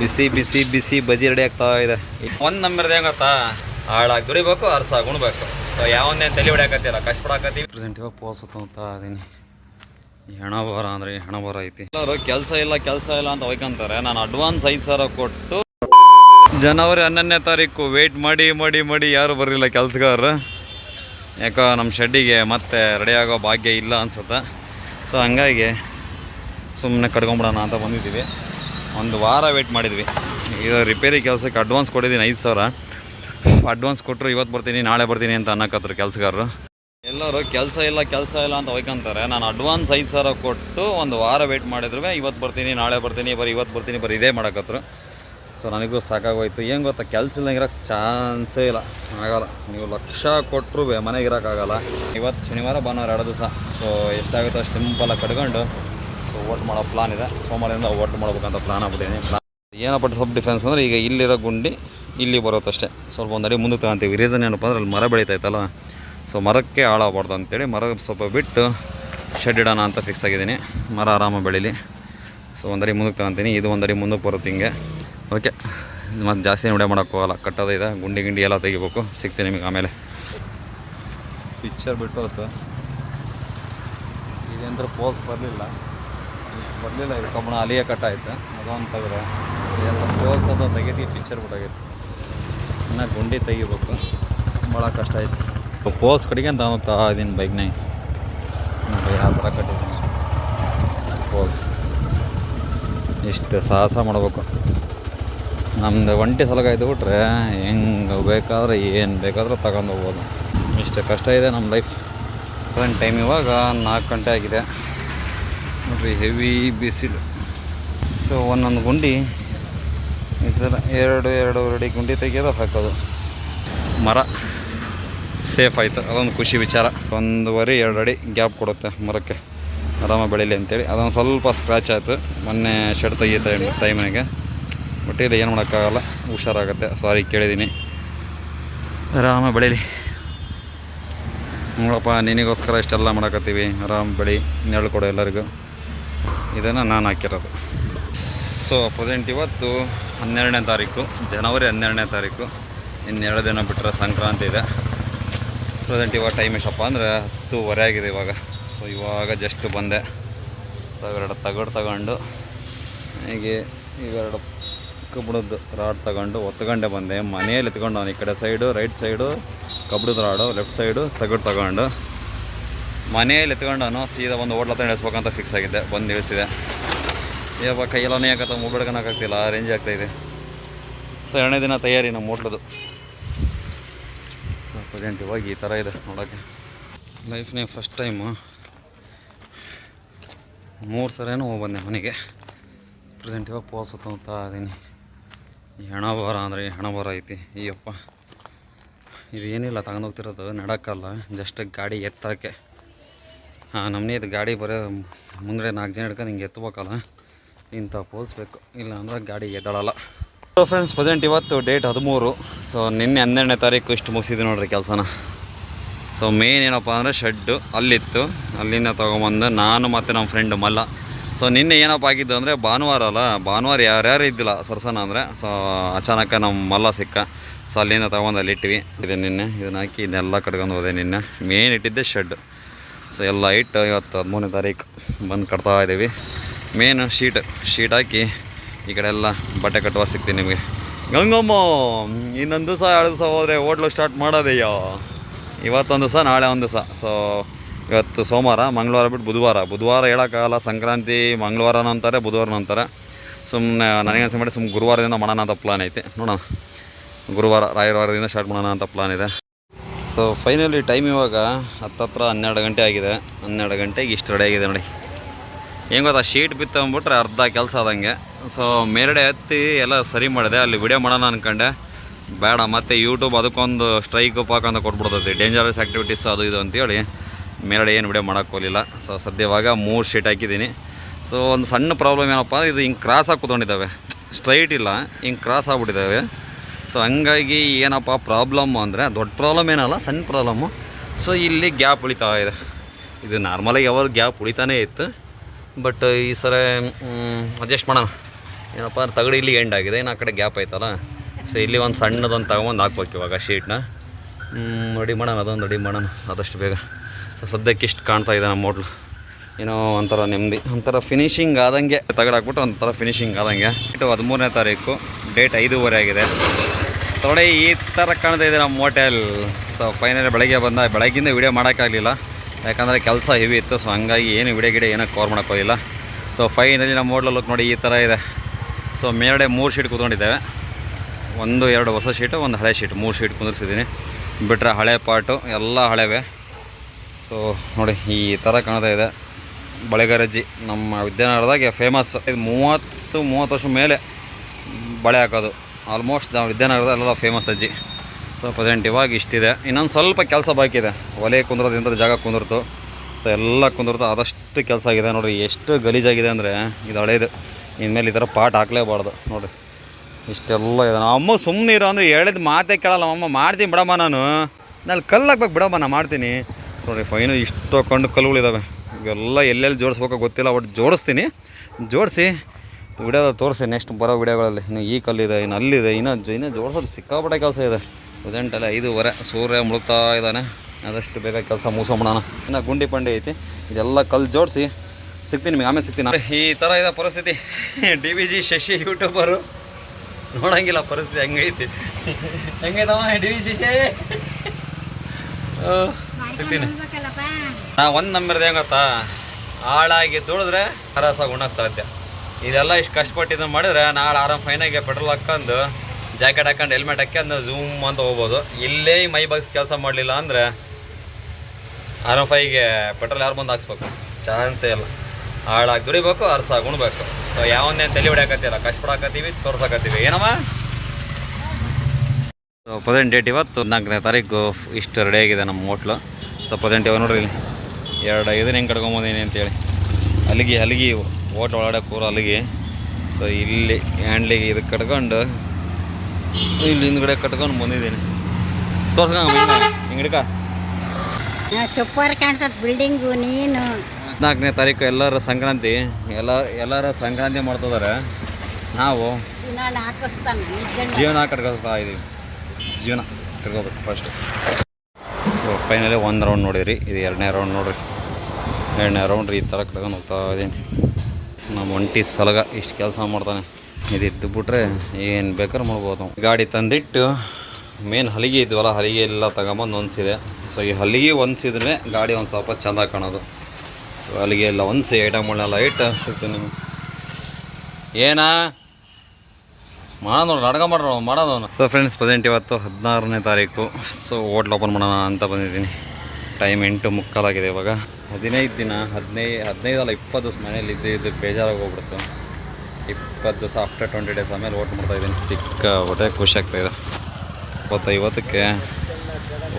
ಬಿಸಿ ಬಿಸಿ ಬಿಸಿ ಬಜಿ ರೆಡಿ ಆಗ್ತಾ ಇದೆ. ಒಂದು ನಂಬರ್ದು ಹೆಂಗೆ ಗೊತ್ತಾ ಹಾಳಾಗಿ ದುಡಿಬೇಕು ಅರ್ಸ ಗುಣಬೇಕು ಸೊ ಯಾವೊಂದೇನು ತಲೆ ಹೊಡ್ಯಾಕತ್ತಿಲ್ಲ ಕಷ್ಟಪಡಾಕತ್ತೀವಿ. ಪ್ರೆಸೆಂಟ್ ಇವಾಗ ಪೋಸ್ ಅದೀನಿ ಹಣ ಬರ ಅಂದ್ರೆ ಹೆಣ ಬರ ಐತಿ. ಎಲ್ಲರೂ ಕೆಲಸ ಇಲ್ಲ ಕೆಲಸ ಇಲ್ಲ ಅಂತ ಹೋಯ್ಕಂತಾರೆ. ನಾನು ಅಡ್ವಾನ್ಸ್ ಐದು ಸಾವಿರ ಕೊಟ್ಟು ಜನವರಿ ಹನ್ನೊಂದನೇ ತಾರೀಕು ವೆಯ್ಟ್ ಮಾಡಿ ಮಾಡಿ ಮಾಡಿ ಯಾರು ಬರಲಿಲ್ಲ ಕೆಲ್ಸಗಾರರು. ಯಾಕೋ ನಮ್ಮ ಶೆಡ್ಡಿಗೆ ಮತ್ತೆ ರೆಡಿ ಆಗೋ ಭಾಗ್ಯ ಇಲ್ಲ ಅನ್ಸುತ್ತೆ. ಸೊ ಹಂಗಾಗಿ ಸುಮ್ಮನೆ ಕಡ್ಕೊಂಬಿಡೋಣ ಅಂತ ಬಂದಿದ್ದೀವಿ. ಒಂದು ವಾರ ವೆಯ್ಟ್ ಮಾಡಿದ್ವಿ. ಈಗ ರಿಪೇರಿ ಕೆಲಸಕ್ಕೆ ಅಡ್ವಾನ್ಸ್ ಕೊಟ್ಟಿದ್ದೀನಿ ಐದು ಸಾವಿರ. ಅಡ್ವಾನ್ಸ್ ಕೊಟ್ಟರು ಇವತ್ತು ಬರ್ತೀನಿ, ನಾಳೆ ಬರ್ತೀನಿ ಅಂತ ಅನ್ನಕತ್ರು ಕೆಲಸಗಾರರು. ಎಲ್ಲರೂ ಕೆಲಸ ಇಲ್ಲ ಕೆಲಸ ಇಲ್ಲ ಅಂತ ಒಯ್ಕೊಂತಾರೆ. ನಾನು ಅಡ್ವಾನ್ಸ್ ಐದು ಸಾವಿರ ಕೊಟ್ಟು ಒಂದು ವಾರ ವೆಯ್ಟ್ ಮಾಡಿದ್ರು ಇವತ್ತು ಬರ್ತೀನಿ, ನಾಳೆ ಬರ್ತೀನಿ, ಬರೀ ಇವತ್ತು ಬರ್ತೀನಿ, ಬರೀ ಇದೇ ಮಾಡಕತ್ರು. ಸೊ ನನಗೂ ಸಾಕಾಗೋಯ್ತು. ಏನು ಗೊತ್ತಾ, ಕೆಲಸ ಇಲ್ಲ ಇರೋಕ್ಕೆ ಚಾನ್ಸೇ ಇಲ್ಲ. ಆಗೋಲ್ಲ ನೀವು ಲಕ್ಷ ಕೊಟ್ಟರು ಮನೆಗೆ ಇರೋಕ್ಕಾಗಲ್ಲ ಇವತ್ತು ಶನಿವಾರ, ಭಾನುವಾರ ಎರಡು ದಿವಸ. ಸೊ ಎಷ್ಟಾಗುತ್ತೋ ಅಷ್ಟು ಸಿಂಪಲಾಗಿ ಕಟ್ಕೊಂಡು ಸೊ ಓಟ್ ಮಾಡೋ ಪ್ಲಾನ್ ಇದೆ. ಸೋಮವಾರದಿಂದ ಓಟ್ ಮಾಡಬೇಕಂತ ಪ್ಲಾನ್ ಆಗ್ಬಿಟ್ಟಿದ್ದೀನಿ ಪ್ಲಾನ್ ಏನಪ್ಪ ಸ್ವಲ್ಪ ಡಿಫೆನ್ಸ್ ಅಂದರೆ ಈಗ ಇಲ್ಲಿರೋ ಗುಂಡಿ ಇಲ್ಲಿ ಬರುತ್ತಷ್ಟೇ ಸ್ವಲ್ಪ ಒಂದು ಅಡಿ ಮುಂದೆ ತಗೊಂತೀವಿ. ರೀಸನ್ ಏನಪ್ಪ ಅಂದ್ರೆ ಅಲ್ಲಿ ಮರ ಬೆಳೀತೈತಲ್ಲ. ಸೊ ಮರಕ್ಕೆ ಹಾಳಾಗಬಾರ್ದು ಅಂತೇಳಿ ಮರ ಸ್ವಲ್ಪ ಬಿಟ್ಟು ಶೆಡ್ ಇಡೋಣ ಅಂತ ಫಿಕ್ಸ್ ಆಗಿದ್ದೀನಿ. ಮರ ಆರಾಮ ಬೆಳೀಲಿ. ಸೊ ಒಂದಡಿ ಮುಂದಕ್ಕೆ ತಗೊಂತೀನಿ. ಇದು ಒಂದಡಿ ಮುಂದಕ್ಕೆ ಬರುತ್ತೆ ಹಿಂಗೆ. ಓಕೆ ಮತ್ತು ಜಾಸ್ತಿ ವಿಡಿಯೋ ಮಾಡೋಕ್ಕೋಗಲ್ಲ ಕಟ್ಟೋದು ಇದೆ. ಗುಂಡಿ ಗಿಂಡಿ ಎಲ್ಲ ತೆಗಿಬೇಕು. ಸಿಗ್ತೀನಿ ನಿಮಗೆ ಆಮೇಲೆ. ಪಿಕ್ಚರ್ ಬಿಟ್ಟು ಹೋಗುತ್ತೆ ಇದೇಂದ್ರ ಪೋಸ್ ಬರಲಿಲ್ಲ. ಬರಲಿಲ್ಲ ಇದು ಕಬ್ಬಣ ಅಲಿಯ ಕಟ್ಟಾಯ್ತು ಅದೊಂದು ತೆಗೆದೆ ಎಲ್ಲ ಪೋಸ್ ಅದು ತೆಗೀತಿ ಪಿಕ್ಚರ್ ಬಿಡಾಗೈತೆ ಇನ್ನು ಗುಂಡಿ ತೆಗಿಬೇಕು. ಭಾಳ ಕಷ್ಟ ಆಯ್ತು. ಪೋಸ್ ಕಡೆಗೆ ಅಂತ ಹೋಗ್ತಾ ಇದೀನಿ ಬೈಕ್ನಾಗ ನೋಡಿ ಯಾವ ಥರ ಕಟ್ಟಿದ್ದೀನಿ? ಪೋಲ್ಸ್ ಇಷ್ಟು ಸಾಹಸ ಮಾಡಬೇಕು. ನಮ್ಮದು ಒಂಟಿ ಸಲಗಾಯ್ತು ಬಿಟ್ರೆ ಹೆಂಗೆ ಬೇಕಾದ್ರೆ ಏನು ಬೇಕಾದರೂ ತಗೊಂಡು ಹೋಗ್ಬೋದು. ಇಷ್ಟು ಕಷ್ಟ ಇದೆ ನಮ್ಮ ಲೈಫ್ ಕರೆಂಟ್ ಟೈಮ್ ಇವಾಗ ನಾಲ್ಕು ಗಂಟೆ ಆಗಿದೆ. ನೋಡ್ರಿ ಹೆವಿ ಬಿಸಿಲು. ಸೊ ಒಂದೊಂದು ಗುಂಡಿ ಈ ಥರ ಎರಡು ಎರಡು ಅಡಿ ಗುಂಡಿ ತೆಗೆಯೋದು ಹಾಕೋದು. ಮರ ಸೇಫ್ ಆಯಿತು. ಅದೊಂದು ಖುಷಿ ವಿಚಾರ. ಒಂದುವರೆ, ಎರಡು ಅಡಿ ಗ್ಯಾಪ್ ಕೊಡುತ್ತೆ ಮರಕ್ಕೆ. ಆರಾಮ ಬೆಳೀಲಿ ಅಂತೇಳಿ. ಅದೊಂದು ಸ್ವಲ್ಪ ಸ್ಕ್ರ್ಯಾಚ್ ಆಯಿತು. ಮೊನ್ನೆ ಶೆಡ್ ತೆಗೀತಾ ಟೈಮಿಗೆ ಇಲ್ಲಿ ಏನು ಮಾಡೋಕ್ಕಾಗಲ್ಲ. ಹುಷಾರಾಗುತ್ತೆ. ಸಾರಿ ಕೇಳಿದ್ದೀನಿ ಆರಾಮ ಬೆಳೀಲಿ. ನೋಡಪ್ಪ, ನಿನಗೋಸ್ಕರ ಇಷ್ಟೆಲ್ಲ ಮಾಡಕತ್ತೀವಿ. ಆರಾಮ ಬೆಳಿ. ನೆರಳು ಕೊಡು ಎಲ್ಲರಿಗೂ. ಇದನ್ನು ನಾನು ಹಾಕಿರೋದು. ಸೊ ಪ್ರೆಸೆಂಟ್ ಇವತ್ತು ಹನ್ನೆರಡನೇ ತಾರೀಕು, ಜನವರಿ ಹನ್ನೆರಡನೇ ತಾರೀಕು. ಇನ್ನೆರಡು ದಿನ ಬಿಟ್ಟರೆ ಸಂಕ್ರಾಂತಿ ಇದೆ. ಪ್ರೆಸೆಂಟ್ ಇವಾಗ ಟೈಮ್ ಎಷ್ಟಪ್ಪ ಅಂದರೆ ಹತ್ತೂವರೆ ಆಗಿದೆ ಇವಾಗ. ಸೊ ಇವಾಗ ಜಸ್ಟ್ ಬಂದೆ. ಸೊ ಇವೆರಡು ತಗಡು ತಗೊಂಡು, ಹೀಗೆ ಇವೆರಡು ಕಬ್ಬಿಣದ ರಾಡ್ ತಗೊಂಡು ಒತ್ಕೊಂಡೆ ಬಂದೆ. ಮನೆಯಲ್ಲಿ ಎತ್ಕೊಂಡು ನಾನು ಈ ಕಡೆ ಸೈಡು ರೈಟ್ ಸೈಡು ಕಬ್ಬಣದ ರಾಡು ಲೆಫ್ಟ್ ಸೈಡು ತಗಡು ತಗೊಂಡು. ಮನೆಯಲ್ಲಿ ಎತ್ಕೊಂಡು ಸೀದಾ ಒಂದು ಹೋಟ್ಲ ಹತ್ರ ನಡೆಸ್ಬೇಕಂತ ಫಿಕ್ಸ್ ಆಗಿದ್ದೆ. ಬಂದು ಇಳಿಸಿದೆ ಇವಾಗ ಕೈಯಲ್ಲೇ ಯಾಕತ್ತ ಮುಗ್ಬಿಡ್ಕೊಳಕ್ಕಾಗ್ತಿಲ್ಲ ಆ ರೇಂಜ್ ಆಗ್ತಾಯಿದೆ ಸೊ ಎರಡನೇ ದಿನ ತಯಾರಿ ನಮ್ಮ ಹೋಟ್ಲದು. ಸೊ ಪ್ರೆಸೆಂಟ್ ಇವಾಗ ಈ ಥರ ಇದೆ ನೋಡೋಕ್ಕೆ. ಲೈಫ್ನೇ ಫಸ್ಟ್ ಟೈಮು ಮೂರು ಸರಿನೂ ಹೋಗಿ ಬಂದೆ ಮನೆಗೆ. ಪ್ರೆಸೆಂಟ್ ಇವಾಗ ಹೋಗ್ತಾ ಇದ್ದೀನಿ ಈ ಹೆಣ ಬರ ಅಂದರೆ ಈ ಹೆಣ ಬರ ಐತಿ. ಅಯ್ಯಪ್ಪ. ಇದು ಏನಿಲ್ಲ ತಗೊಂಡೋಗ್ತಿರೋದು ನಡೋಕ್ಕಲ್ಲ ಜಸ್ಟ್ ಗಾಡಿ ಎತ್ತಕ್ಕೆ. ಹಾಂ ನಮ್ಮನೆ ಇದು ಗಾಡಿ ಬರೋ ಮುಂದೆ ನಾಲ್ಕು ಜನ ಹಿಡ್ಕೊಂಡು ಹಿಂಗೆ ಎತ್ತಬೇಕಲ್ಲ ಇಂಥ ಪೋಲ್ಸ್ಬೇಕು ಇಲ್ಲ ಅಂದ್ರೆ ಗಾಡಿ ಎದ್ದಾಳಲ್ಲ. ಸೊ ಫ್ರೆಂಡ್ಸ್ ಪ್ರೆಸೆಂಟ್ ಇವತ್ತು ಡೇಟ್ ಹದಿಮೂರು. ಸೊ ನಿನ್ನೆ ಹನ್ನೆರಡನೇ ತಾರೀಕು ಇಷ್ಟು ಮುಗಿಸಿದ್ವಿ ನೋಡ್ರಿ ಕೆಲಸನ. ಸೊ ಮೇನ್ ಏನಪ್ಪ ಅಂದರೆ ಶೆಡ್ಡು ಅಲ್ಲಿತ್ತು. ಅಲ್ಲಿಂದ ತೊಗೊಂಬಂದು ನಾನು ಮತ್ತು ನಮ್ಮ ಫ್ರೆಂಡ್ ಮಲ್ಲ. ಸೊ ನಿನ್ನೆ ಏನಪ್ಪ ಆಗಿದ್ದು ಅಂದರೆ ಭಾನುವಾರ ಅಲ್ಲ, ಭಾನುವಾರ ಯಾರ್ಯಾರು ಇದ್ದಿಲ್ಲ ಸರ್ಸನ ಅಂದರೆ. ಸೊ ಅಚಾನಕ ನಮ್ಮ ಮಲ್ಲ ಸಿಕ್ಕ. ಸೊ ಅಲ್ಲಿಂದ ತೊಗೊಂಡು ಅಲ್ಲಿಟ್ವಿ ಇದೆ ನಿನ್ನೆ, ಇದನ್ನ ಹಾಕಿ ಇದನ್ನೆಲ್ಲ ಕಟ್ಕೊಂಡು ಹೋದೆ ನಿನ್ನೆ. ಮೇನ್ ಇಟ್ಟಿದ್ದೆ ಶೆಡ್ ಸೊ ಎಲ್ಲ ಇಟ್ಟು ಇವತ್ತು ಹದಿಮೂರನೇ ತಾರೀಕು ಬಂದು ಕಟ್ತಾ ಇದ್ದೀವಿ. ಮೇನ್ ಶೀಟ್ ಶೀಟ್ ಹಾಕಿ ಈ ಕಡೆ ಎಲ್ಲ ಬಟ್ಟೆ ಕಟ್ಟುವ ಸಿಗ್ತೀನಿ ನಿಮಗೆ. ಗಂಗಮ್ಮ, ಇನ್ನೊಂದು ದಿವಸ, ಎರಡು ದಿವಸ ಹೋದರೆ ಹೋಟ್ಲು ಸ್ಟಾರ್ಟ್ ಮಾಡೋದಯ್ಯೋ ಇವತ್ತೊಂದು ದಿವಸ, ನಾಳೆ ಒಂದು ದಿವಸ. ಸೊ ಇವತ್ತು ಸೋಮವಾರ, ಮಂಗಳವಾರ ಬಿಟ್ಟು ಬುಧವಾರ. ಬುಧವಾರ ಹೇಳೋಕ್ಕಾಗಲ್ಲ, ಸಂಕ್ರಾಂತಿ, ಮಂಗಳವಾರನೂ ಅಂತಾರೆ, ಬುಧವಾರನೂ ಅಂತಾರೆ. ಸುಮ್ಮನೆ ನನಗೆ ಅನ್ಸಿ ಮಾಡಿ ಸುಮ್ಮನೆ ಗುರುವಾರದಿಂದ ಮಾಡೋಣ ಅಂತ ಪ್ಲಾನ್ ಐತೆ. ನೋಡೋಣ. ಗುರುವಾರ ರಾಯವಾರದಿಂದ ಸ್ಟಾರ್ಟ್ ಮಾಡೋಣ ಅಂತ ಪ್ಲಾನ್ ಇದೆ. ಸೊ ಫೈನಲಿ ಟೈಮ್ ಇವಾಗ ಹತ್ತತ್ರ ಹನ್ನೆರಡು ಗಂಟೆ ಆಗಿದೆ. ಹನ್ನೆರಡು ಗಂಟೆಗೆ ಇಷ್ಟು ರೆಡಿ ಆಗಿದೆ ನೋಡಿ. ಹೆಂಗೆ ಗೊತ್ತಾ ಶೀಟ್ ಬಿತ್ತು ಅಂದ್ಬಿಟ್ರೆ ಅರ್ಧ ಕೆಲಸ ಆದಂಗೆ. ಸೊ ಮೇಲ್ಗಡೆ ಹತ್ತಿ ಎಲ್ಲ ಸರಿ ಮಾಡಿದೆ. ಅಲ್ಲಿ ವಿಡಿಯೋ ಮಾಡೋಣ ಅಂದ್ಕೊಂಡೆ ಬೇಡ, ಮತ್ತು ಯೂಟ್ಯೂಬ್ ಅದಕ್ಕೊಂದು ಸ್ಟ್ರೈಕ್ ಪಾಕ್ ಅಂತ ಕೊಟ್ಬಿಡ್ತೈತಿ. ಡೇಂಜರಸ್ ಆ್ಯಕ್ಟಿವಿಟೀಸ್ ಅದು ಇದು ಅಂತೇಳಿ ಮೇಲ್ಗಡೆ ಏನು ವಿಡಿಯೋ ಮಾಡೋಕ್ಕೆ ಹೋಗಲಿಲ್ಲ. ಸೊ ಸದ್ಯವಾಗ ಮೂರು ಶೀಟ್ ಹಾಕಿದ್ದೀನಿ. ಸೊ ಒಂದು ಸಣ್ಣ ಪ್ರಾಬ್ಲಮ್ ಏನಪ್ಪ ಇದು ಹಿಂಗೆ ಕ್ರಾಸ್ ಆಗಿ ಕೂತ್ಕೊಂಡಿದ್ದಾವೆ. ಸ್ಟ್ರೈಟ್ ಇಲ್ಲ, ಹಿಂಗೆ ಕ್ರಾಸ್ ಆಗ್ಬಿಟ್ಟಿದ್ದಾವೆ. ಸೊ ಹಂಗಾಗಿ ಏನಪ್ಪ ಪ್ರಾಬ್ಲಮ್ಮು ಅಂದರೆ ದೊಡ್ಡ ಪ್ರಾಬ್ಲಮ್ ಏನಲ್ಲ, ಸಣ್ಣ ಪ್ರಾಬ್ಲಮ್ಮು ಸೊ ಇಲ್ಲಿ ಗ್ಯಾಪ್ ಉಳಿತಾ ಇದೆ. ಇದು ನಾರ್ಮಲಾಗಿ ಯಾವಾಗ ಗ್ಯಾಪ್ ಉಳಿತಾನೇ ಇತ್ತು. ಬಟ್ ಈ ಸರ ಅಡ್ಜಸ್ಟ್ ಮಾಡೋಣ. ಏನಪ್ಪ, ತಗಡು ಇಲ್ಲಿ ಎಂಡ್ ಆಗಿದೆ. ಇನ್ನು ಆ ಕಡೆ ಗ್ಯಾಪ್ ಐತಲ್ಲ. ಸೊ ಇಲ್ಲಿ ಒಂದು ಸಣ್ಣದೊಂದು ತಗೊಂಬಂದು ಹಾಕ್ಬೇಕು ಇವಾಗ ಶೀಟ್ನ ರೆಡಿ ಮಾಡೋಣ, ಅದೊಂದು ರೆಡಿ ಮಾಡೋಣ, ಆದಷ್ಟು ಬೇಗ. ಸೊ ಸದ್ಯಕ್ಕೆ ಇಷ್ಟು ಕಾಣ್ತಾ ಇದೆ ನಮ್ಮ ಹೋಟ್ಲು ಏನೋ ಒಂಥರ ನೆಮ್ಮದಿ. ಒಂಥರ ಫಿನಿಶಿಂಗ್ ಆದಂಗೆ. ತಗಡಾಕ್ಬಿಟ್ಟು ಒಂಥರ ಫಿನಿಶಿಂಗ್ ಆದಂಗೆ. ಇಟ್ಟು ಹದಿಮೂರನೇ ತಾರೀಕು. ಡೇಟ್ ಐದೂವರೆ ಆಗಿದೆ. ನೋಡಿ ಈ ಥರ ಕಾಣ್ತಾ ಇದೆ ನಮ್ಮ ಹೋಟೆಲ್. ಸೊ ಫೈನಲಿ ಬೆಳಗ್ಗೆ ಬಂದ ಬೆಳಗ್ಗಿಂದ ವಿಡಿಯೋ ಮಾಡೋಕ್ಕಾಗಲಿಲ್ಲ. ಯಾಕಂದರೆ ಕೆಲಸ ಹೆವಿ ಇತ್ತು ಸೊ ಹಂಗಾಗಿ ಏನು ವಿಡಿಯೋ ಗಿಡ ಏನೋ ಕವರ್ ಮಾಡೋಕ್ಕೋಗಿಲ್ಲ ಸೊ ಫೈನಲಿ ನಮ್ಮ ಹೋಟ್ಲಲ್ಲಿ ನೋಡಿ ಈ ಥರ ಇದೆ. ಸೊ ಮೇಲ್ಗಡೆ ಮೂರು ಶೀಟ್ ಕೂತ್ಕೊಂಡಿದ್ದೇವೆ. ಒಂದು, ಎರಡು ಹೊಸ ಶೀಟು ಒಂದು ಹಳೆ ಶೀಟ್ ಮೂರು ಶೀಟ್ ಕುಂದಿರ್ಸಿದ್ದೀನಿ. ಬಿಟ್ಟರೆ ಹಳೆ ಪಾಟು ಎಲ್ಲ ಹಳೆವೆ. ಸೊ ನೋಡಿ ಈ ಥರ ಕಾಣ್ತಾ ಇದೆ. ಬಳೆಗಾರಜ್ಜಿ ನಮ್ಮ ವಿದ್ಯಾನಗರದಾಗೆ ಫೇಮಸ್ ಇದು ಮೂವತ್ತು ಮೂವತ್ತು ವರ್ಷ ಮೇಲೆ ಬಳೆ ಹಾಕೋದು. ಆಲ್ಮೋಸ್ಟ್ ನಾವು ವಿದ್ಯಾನಗರದ ಎಲ್ಲ ಫೇಮಸ್ ಅಜ್ಜಿ. ಸೊ ಪ್ರೆಸೆಂಟ್ ಇವಾಗ ಇಷ್ಟಿದೆ. ಇನ್ನೊಂದು ಸ್ವಲ್ಪ ಕೆಲಸ ಬಾಕಿ ಇದೆ. ಒಲೆ ಕುಂದ್ರೋದ್ರಿಂದ ಜಾಗ ಕುಂದಿರ್ತು. ಸೊ ಎಲ್ಲ ಕುಂದಿರ್ತು ಆದಷ್ಟು ಕೆಲಸ ಆಗಿದೆ. ನೋಡಿರಿ, ಎಷ್ಟು ಗಲೀಜಾಗಿದೆ ಅಂದರೆ ಇದು ಹಳೇದು. ಇನ್ಮೇಲೆ ಈ ಥರ ಪಾಟ್ ಹಾಕ್ಲೇಬಾರ್ದು. ನೋಡಿರಿ, ಇಷ್ಟೆಲ್ಲ ಇದೆ. ಅಮ್ಮ ಸುಮ್ಮನೆ ಇರೋ ಅಂದರೆ ಹೇಳಿದ ಮಾತೇ ಕೇಳಲ್ಲ. ಅಮ್ಮ, ಮಾಡ್ತೀನಿ ಬಿಡಮ್ಮ ನಾನು. ನಾನು ಕಲ್ಲು ಹಾಕ್ಬೇಕು ಬಿಡಮ್ಮ ನಾನು ಮಾಡ್ತೀನಿ. ನೋಡಿ ಫೈನು ಇಷ್ಟು ಕಂಡು ಕಲ್ಲುಗಳಿದ್ದಾವೆ ಇವೆಲ್ಲ ಎಲ್ಲೆಲ್ಲಿ ಜೋಡಿಸ್ಬೇಕೋ ಗೊತ್ತಿಲ್ಲ, ಒಟ್ಟು ಜೋಡಿಸ್ತೀನಿ. ಜೋಡಿಸಿ ವಿಡಿಯೋದ ತೋರಿಸಿ ನೆಕ್ಸ್ಟ್ ಬರೋ ವಿಡಿಯೋಗಳಲ್ಲಿ. ಇನ್ನು ಈ ಕಲ್ಲಿದೆ ಇನ್ನು ಅಲ್ಲಿದೆ ಇನ್ನು ಇನ್ನೂ ಜೋಡಿಸೋದು ಸಿಕ್ಕಾಪಟ್ಟೆ ಕೆಲಸ ಇದೆ. ಪ್ರೆಸೆಂಟಲ್ಲ ಐದೂವರೆ ಸೂರ್ಯ ಮುಳುಗ್ತಾ ಇದ್ದಾನೆ. ಅದಷ್ಟು ಬೇಗ ಕೆಲಸ ಮುಗಿಸೋಣ. ಇನ್ನು ಗುಂಡಿ ಪಂಡಿ ಐತಿ. ಇದೆಲ್ಲ ಕಲ್ಲು ಜೋಡಿಸಿ ಸಿಗ್ತೀನಿ ನಿಮಗೆ ಆಮೇಲೆ ಸಿಗ್ತೀನಿ. ಈ ಥರ ಇದೆ ಪರಿಸ್ಥಿತಿ. D V G Shashi YouTuber. ನೋಡಂಗಿಲ್ಲ ಪರಿಸ್ಥಿತಿ ಹೆಂಗೈತಿ ಹೆಂಗೈತವ ಡಿ ವಿ ಶಶಿ? ಸಿಗ್ತೀನಿ. ನಾ ಒಂದು ನಂಬರ್ದು ಹೆಂಗತ್ತಾ ಗೊತ್ತಾ? ಹಾಳಾಗಿ ದುಡಿದ್ರೆ ಹರಸ ಉಣ್ಣಕ್ಕೆ ಸಾಧ್ಯ. ಇದೆಲ್ಲ ಇಷ್ಟು ಕಷ್ಟಪಟ್ಟು ಇದನ್ನ ಮಾಡಿದ್ರೆ ನಾಳೆ ಆರಾಮ್ ಫೈನಾಗೆ ಪೆಟ್ರೋಲ್ ಹಾಕೊಂಡು ಜಾಕೆಟ್ ಹಾಕೊಂಡು ಹೆಲ್ಮೆಟ್ ಹಾಕ್ಯಂದು ಝೂಮ್ ಅಂತ ಹೋಗ್ಬೋದು. ಇಲ್ಲೇ ಮೈ ಬಗ್ಸ್ ಕೆಲಸ ಮಾಡಲಿಲ್ಲ ಅಂದರೆ ಆರಾಮ್ ಫೈಗೆ ಪೆಟ್ರೋಲ್ ಯಾರು ಬಂದು ಹಾಕ್ಸ್ಬೇಕು? ಚಾನ್ಸೇ ಇಲ್ಲ. ಹಾಳಾಗಿ ದುಡಿಬೇಕು ಅರ್ಸ ಉಣ್ಬೇಕು. ಸೊ ಯಾವನ್ನೇನು ತಲೆ ಹೊಡಿಯಾಕತ್ತಿಲ್ಲ ಕಷ್ಟಪಡಾಕತ್ತೀವಿ, ತೋರ್ಸಕತ್ತೀವಿ. ಏನಮ್ಮ? ಸೊ ಪ್ರೆಸೆಂಟ್ ಡೇಟ್ ಇವತ್ತು ನಾಲ್ಕನೇ ತಾರೀಕು. ಇಷ್ಟು ರೆಡಿ ಆಗಿದೆ ನಮ್ಮ ಹೋಟ್ಲು. ಸೊ ಪ್ರೆಸೆಂಟ್ ಇವಾಗ ನೋಡ್ರಿ ಇಲ್ಲಿ. ಎರಡು ಇದನ್ನ ಹೆಂಗೆ ಕಟ್ಕೊಂಬೋದೇನೆ ಅಂತೇಳಿ. ಅಲ್ಲಿಗೆ ಅಲ್ಲಿಗೆ ಓಟ್ ಒಳಗಡೆ ಕೂರ ಅಲ್ಲಿಗೆ. ಸೊ ಇಲ್ಲಿ ಹ್ಯಾಂಡ್ಲಿಗೆ ಇದಕ್ಕೆ ಕಟ್ಕೊಂಡು ಇಲ್ಲಿ ಹಿಂದ್ಗಡೆ ಕಟ್ಕೊಂಡು ಬಂದಿದ್ದೀನಿ. ಹಿಂಗಡಿಕ ಸೂಪರ್ ಕಾಣ್ತದ ಬಿಲ್ಡಿಂಗು ನೀನು. ನಾಲ್ಕನೇ ತಾರೀಕು ಎಲ್ಲರ ಸಂಕ್ರಾಂತಿ ಎಲ್ಲ ಎಲ್ಲರ ಸಂಕ್ರಾಂತಿ ಮಾಡ್ತಿದ್ದಾರೆ ನಾವು ಜೀವನ ಕಟ್ಕೋತಾ ಇದ್ದೀವಿ ಜೀವನ ಕಟ್ಕೋಬೇಕು ಫಸ್ಟ್ ಸೊ ಫೈನಲಿ ಒಂದು ರೌಂಡ್ ನೋಡಿರಿ ಇದು ಎರಡನೇ ರೌಂಡ್ ನೋಡ್ರಿ. ಎರಡನೇ ರೌಂಡ್ ಈ ಥರ ಕಟ್ಕೊಂಡು ಹೋಗ್ತಾ ಇದ್ದೀನಿ ನಮ್ಮ ಒಂಟಿ ಸಲಗ ಇಷ್ಟು ಕೆಲಸ ಮಾಡ್ತಾನೆ. ಇದಿದ್ದು ಬಿಟ್ರೆ ಏನು ಬೇಕಾದ್ರೆ ಮಾಡ್ಬೋದು. ಗಾಡಿ ತಂದಿಟ್ಟು ಮೇನ್ ಹಲಿಗೆ ಇದ್ವಲ್ಲ, ಹಲಿಗೆ ಎಲ್ಲ ತಗೊಂಬಂದು ಹೊಂದಿಸಿದೆ ಸೊ ಈ ಹಲಿಗೆ ಹೊಂದಿಸಿದ್ರೆ ಗಾಡಿ ಒಂದು ಸ್ವಲ್ಪ ಚೆಂದ ಕಾಣೋದು. ಸೊ ಹಲಿಗೆ ಎಲ್ಲ ಹೊಂದಿಸಿ ಐಟಮ್ಗಳನ್ನೆಲ್ಲ ಇಟ್ಟು ಸಿಗ್ತೀನಿ ನಿಮಗೆ. ಏನಾ? ಮಾಡೋದು ನಾಟಕ ಮಾಡೋಣ ಮಾಡೋದು ಸೊ ಫ್ರೆಂಡ್ಸ್ ಪ್ರೆಸೆಂಟ್ ಇವತ್ತು ಹದಿನಾರನೇ ತಾರೀಕು. ಸೊ ಹೋಟ್ಲ್ ಓಪನ್ ಮಾಡೋಣ ಅಂತ ಬಂದಿದ್ದೀನಿ. ಟೈಮ್ ಎಂಟು ಮುಕ್ಕಾಲಾಗಿದೆ ಇವಾಗ. ಹದಿನೈದು ದಿನ ಹದಿನೈದು ಹದಿನೈದು ಅಲ್ಲ ಇಪ್ಪತ್ತು ದಿವಸ ಮನೇಲಿ ಇದ್ದು ಇದ್ದು ಬೇಜಾರಾಗಿ ಹೋಗ್ಬಿಡ್ತು ಇಪ್ಪತ್ತು ದಿವಸ ಆಫ್ಟರ್ ಟ್ವೆಂಟಿ ಡೇಸ್ ಆಮೇಲೆ ಓಟ್ ಮಾಡ್ತಾ ಇದ್ದೀನಿ. ಸಿಕ್ಕ ಹೊಟ್ಟೆ ಖುಷಿ ಆಗ್ತಾಯಿದೆ ಇವತ್ತು ಇವತ್ತಕ್ಕೆ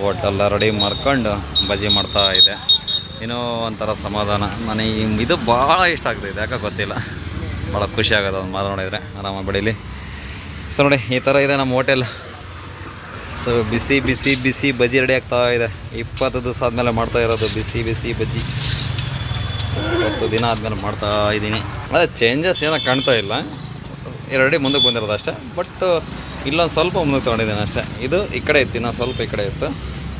ಓಟೆಲ್ಲ ರೆಡಿ ಮಾಡ್ಕೊಂಡು ಬಜಿ ಮಾಡ್ತಾ ಇದೆ. ಏನೋ ಒಂಥರ ಸಮಾಧಾನ. ನನಗೆ ಇದು ಭಾಳ ಇಷ್ಟ ಆಗ್ತಾಯಿದೆ ಯಾಕೆ ಗೊತ್ತಿಲ್ಲ. ಭಾಳ ಖುಷಿ ಆಗೋದು ಒಂದು ಮಾತು ನೋಡಿದರೆ. ಆರಾಮಾಗಿ ಬೆಳೀಲಿ ಸೊ ನೋಡಿ, ಈ ಥರ ಇದೆ ನಮ್ಮ ಹೋಟೆಲ್ ಸೊ ಬಿಸಿ ಬಿಸಿ ಬಿಸಿ ಬಜ್ಜಿ ರೆಡಿ ಆಗ್ತಾ ಇದೆ. ಇಪ್ಪತ್ತು ದಿವಸ ಆದಮೇಲೆ ಮಾಡ್ತಾ ಇರೋದು ಬಿಸಿ ಬಿಸಿ ಬಜ್ಜಿ. ಇಪ್ಪತ್ತು ದಿನ ಆದಮೇಲೆ ಮಾಡ್ತಾ ಇದ್ದೀನಿ. ಅದೇ ಚೇಂಜಸ್ ಏನೋ ಕಾಣ್ತಾ ಇಲ್ಲ. ಎರಡೇ ಮುಂದಕ್ಕೆ ಬಂದಿರೋದು ಅಷ್ಟೇ. ಬಟ್ ಇಲ್ಲೊಂದು ಸ್ವಲ್ಪ ಮುಂದಕ್ಕೆ ತೊಗೊಂಡಿದ್ದೀನಿ ಅಷ್ಟೇ. ಇದು ಈ ಕಡೆ ಇತ್ತು ಇನ್ನೂ ಸ್ವಲ್ಪ ಈ ಕಡೆ ಇತ್ತು.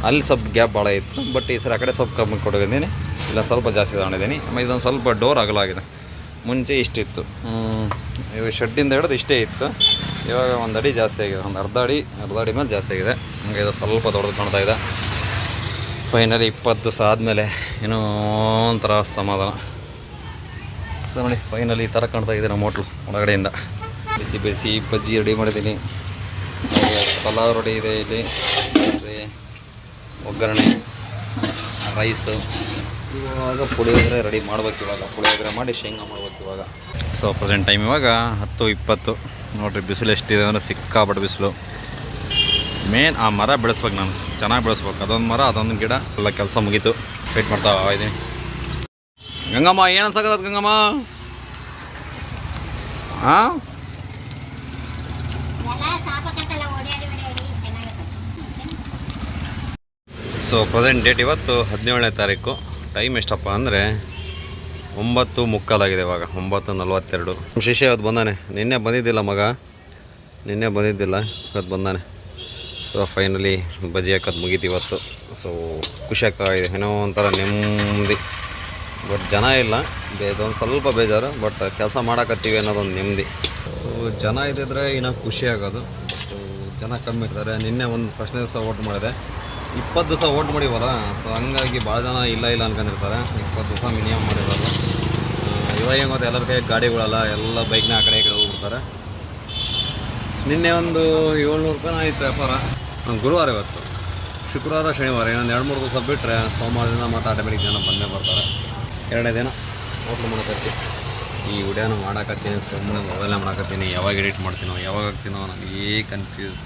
ಅಲ್ಲಿ ಸ್ವಲ್ಪ ಗ್ಯಾಪ್ ಭಾಳ ಇತ್ತು. ಬಟ್ ಈ ಸರಿ ಆ ಕಡೆ ಸ್ವಲ್ಪ ಕಮ್ಮಿ ಕೊಟ್ಟಿದ್ದೀನಿ ಇಲ್ಲ ಸ್ವಲ್ಪ ಜಾಸ್ತಿ ತೊಗೊಂಡಿದ್ದೀನಿ. ಆಮೇಲೆ ಇದೊಂದು ಸ್ವಲ್ಪ ಡೋರ್ ಅಗಲಾಗಿದೆ ಮುಂಚೆ ಇಷ್ಟಿತ್ತು. ಇವಾಗ ಶೆಡ್ಡಿಂದ ಹಿಡಿದು ಇಷ್ಟೇ ಇತ್ತು. ಇವಾಗ ಒಂದು ಅಡಿ ಜಾಸ್ತಿ ಆಗಿದೆ. ಒಂದು ಅರ್ಧ ಅಡಿ ಅರ್ಧ ಅಡಿ ಮೇಲೆ ಜಾಸ್ತಿ ಆಗಿದೆ. ಹಂಗೆ ಇದು ಸ್ವಲ್ಪ ದೊಡ್ಡದು ಕಾಣ್ತಾ ಇದೆ. ಫೈನಲಿ ಇಪ್ಪತ್ತು ದಿವಸ ಆದಮೇಲೆ ಏನೋ ಒಂಥರ ಸಮಾಧಾನ. ಸೊ ನೋಡಿ ಫೈನಲಿ ಈ ಥರ ಕಾಣ್ತಾ ಇದೆ ನಮ್ಮ ಹೋಟ್ಲು ಒಳಗಡೆಯಿಂದ. ಬಿಸಿ ಬಿಸಿ ಬಜ್ಜಿ ರೆಡಿ ಮಾಡಿದ್ದೀನಿ. ಪಲಾವ್ ರೆಡಿ ಇದೆ ಇಲ್ಲಿ. ಒಗ್ಗರಣೆ ರೈಸು ಇವಾಗ ಪುಳಿಯೋಗರೆ ರೆಡಿ ಮಾಡ್ಬೇಕು ಇವಾಗ. ಪುಳಿಯೋಗರೆ ಮಾಡಿ ಶೇಂಗಾ ಮಾಡ್ಬೇಕು ಇವಾಗ. ಸೊ ಪ್ರೆಸೆಂಟ್ ಟೈಮ್ ಇವಾಗ ಹತ್ತು ಇಪ್ಪತ್ತು. ನೋಡಿರಿ, ಬಿಸಿಲು ಎಷ್ಟಿದೆ ಅಂದರೆ ಸಿಕ್ಕಾಪಟ್ಟೆ ಬಿಸಿಲು. ಮೇನ್ ಆ ಮರ ಬೆಳೆಸ್ಬೇಕು ನಾನು. ಚೆನ್ನಾಗಿ ಬೆಳೆಸ್ಬೇಕು. ಅದೊಂದು ಮರ, ಅದೊಂದು ಗಿಡ. ಎಲ್ಲ ಕೆಲಸ ಮುಗೀತು. ವೇಟ್ ಮಾಡ್ತಾ ಇದ್ದೀನಿ. ಗಂಗಮ್ಮ, ಏನು ಅನ್ಸಕತ್ತ ಗಂಗಮ್ಮ? ಹಾಂ ಸೊ ಪ್ರೆಸೆಂಟ್ ಡೇಟ್ ಇವತ್ತು ಹದಿನೇಳನೇ ತಾರೀಕು. ಟೈಮ್ ಎಷ್ಟಪ್ಪ ಅಂದರೆ ಒಂಬತ್ತು ಮುಕ್ಕಾಲಾಗಿದೆ ಇವಾಗ, ಒಂಬತ್ತು ನಲ್ವತ್ತೆರಡು. ಶಿಷ್ಯ ಇವತ್ತು ಬಂದಾನೆ. ನಿನ್ನೆ ಬಂದಿದ್ದಿಲ್ಲ ಮಗ? ನಿನ್ನೆ ಬಂದಿದ್ದಿಲ್ಲ, ಇವತ್ತು ಬಂದಾನೆ. ಸೊ ಫೈನಲಿ ಬಜಿ ಹಾಕೋದು ಮುಗೀತು ಇವತ್ತು. ಸೊ ಖುಷಿ ಆಗ್ತಾ ಇದೆ ಏನೋ ಒಂಥರ ನೆಮ್ಮದಿ. ಬಟ್ ಜನ ಇಲ್ಲ. ಇದೊಂದು ಸ್ವಲ್ಪ ಬೇಜಾರು ಬಟ್ ಕೆಲಸ ಮಾಡಕತ್ತೀವಿ ಅನ್ನೋದೊಂದು ನೆಮ್ಮದಿ. ಸೊ ಜನ ಇದ್ದಿದ್ರೆ ಇನ್ನೂ ಖುಷಿ ಆಗೋದು. ಜನ ಕಮ್ಮಿ ಇರ್ತಾರೆ. ನಿನ್ನೆ ಒಂದು ಫಸ್ಟ್ನೇ ದಿವಸ ಓಟ್ ಮಾಡಿದೆ. ಇಪ್ಪತ್ತು ದಿವಸ ಓಟ್ ಮಾಡಿವಲ್ಲ ಸೊ ಹಂಗಾಗಿ ಭಾಳ ಜನ ಇಲ್ಲ ಇಲ್ಲ ಅನ್ಕೊಂಡಿರ್ತಾರೆ. ಇಪ್ಪತ್ತು ದಿವಸ ಮಿನಿಮಮ್ ಮಾಡಿರೋದು. ಇವಾಗ ಏನು ಗೊತ್ತಾ ಎಲ್ಲರ ಕೈ ಗಾಡಿಗಳಲ್ಲ ಎಲ್ಲ ಬೈಕ್ನ ಆ ಕಡೆ ಈ ಕಡೆ ಹೋಗ್ಬಿಡ್ತಾರೆ. ನಿನ್ನೆ ಒಂದು ಏಳ್ನೂರು ರೂಪಾಯಿ ಆಯಿತು ವ್ಯಾಪಾರ. ಗುರುವಾರ ಇವತ್ತು. ಶುಕ್ರವಾರ ಶನಿವಾರ ಇನ್ನೊಂದು ಎರಡು ಮೂರು ದಿವಸ ಬಿಟ್ಟರೆ ಸೋಮವಾರದಿಂದ ಮತ್ತು ಆಟೋಮೆಟಿಕ್ ಜನ ಬಂದೇ ಬರ್ತಾರೆ. ಎರಡನೇ ದಿನ. ಹೋಟ್ಲು ಮಾಡೋಕತ್ತಿ. ಈ ವಿಡಿಯೋನ ಮಾಡಕತ್ತೀನಿ ಸುಮ್ಮನೆ ಮೊಬೈಲ್ನ ಮಾಡಕತ್ತೀನಿ ಯಾವಾಗ ಎಡಿಟ್ ಮಾಡ್ತೀನೋ ಯಾವಾಗ ಹಾಕ್ತೀನೋ ನನಗೆ ಕನ್ಫ್ಯೂಸ್